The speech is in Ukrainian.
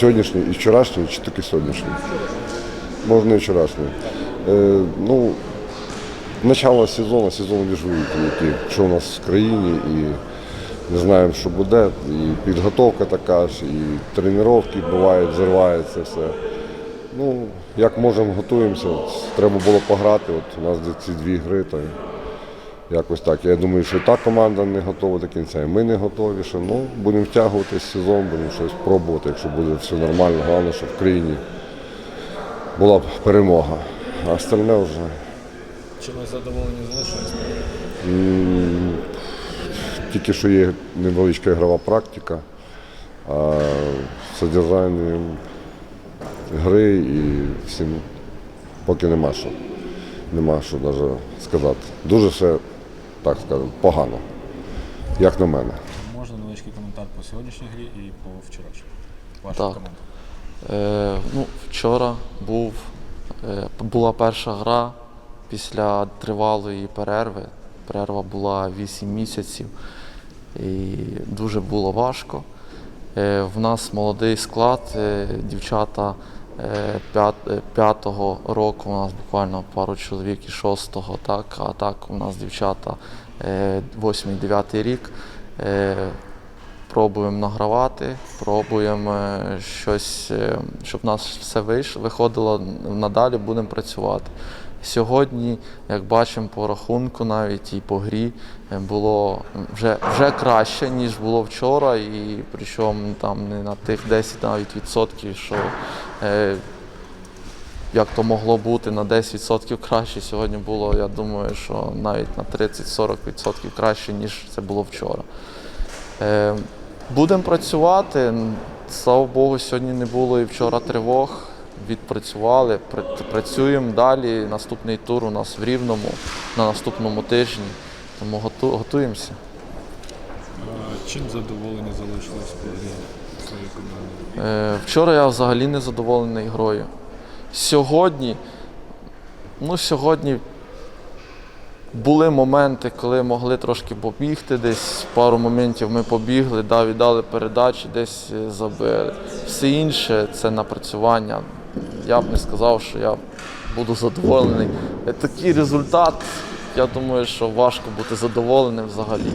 сьогоднішній і вчорашній, чи тільки сьогоднішній? Можна і вчорашній. Е, ну, начало сезону, сезон який, що у нас в країні, і не знаємо, що буде. І підготовка така ж, і тренування бувають, зривається все. Ну, як можемо, готуємося. Треба було пограти. От у нас ці дві гри, то якось так. Я думаю, що та команда не готова до кінця, і ми не готові. Що, ну, будемо втягуватись в сезон, будемо щось пробувати, якщо буде все нормально. Головне, щоб в країні була б перемога. А остальне вже. Чимось задоволені залишились? Тільки що є невеличка ігрова практика, а в гри і всім поки нема що. Нема що навіть сказати. Дуже все, так скажемо, погано, як на мене. Можна невеличкий коментар по сьогоднішній грі і по вчорашній. Ваша Так. команда. Е, ну, вчора був, е, була перша гра після тривалої перерви. Перерва була 8 місяців і дуже було важко. Е, в нас молодий склад, е, дівчата п'ятого року, у нас буквально пару чоловік і шостого, так, а так у нас дівчата е, восьмий, дев'ятий рік. Е, пробуємо награвати, пробуємо е, щось, е, щоб у нас все вийшло, виходило надалі, будемо працювати. Сьогодні, як бачимо по рахунку, навіть і по грі е, було вже, вже краще, ніж було вчора, і причому там не на тих 10 навіть відсотків, що е, як то могло бути на 10% краще. Сьогодні було, я думаю, що навіть на 30-40% краще, ніж це було вчора. Е, Будемо працювати. Слава Богу, сьогодні не було і вчора тривог. Відпрацювали, працюємо далі. Наступний тур у нас в Рівному на наступному тижні. Тому готу- готуємося. Чим задоволені грі своєї команди? Е, Вчора я взагалі не задоволений грою. Сьогодні, ну сьогодні були моменти, коли могли трошки побігти, десь пару моментів ми побігли, да, віддали передачі, десь е, забили. Все інше це напрацювання. Я б не сказав, що я буду задоволений. Такий результат, я думаю, що важко бути задоволеним взагалі.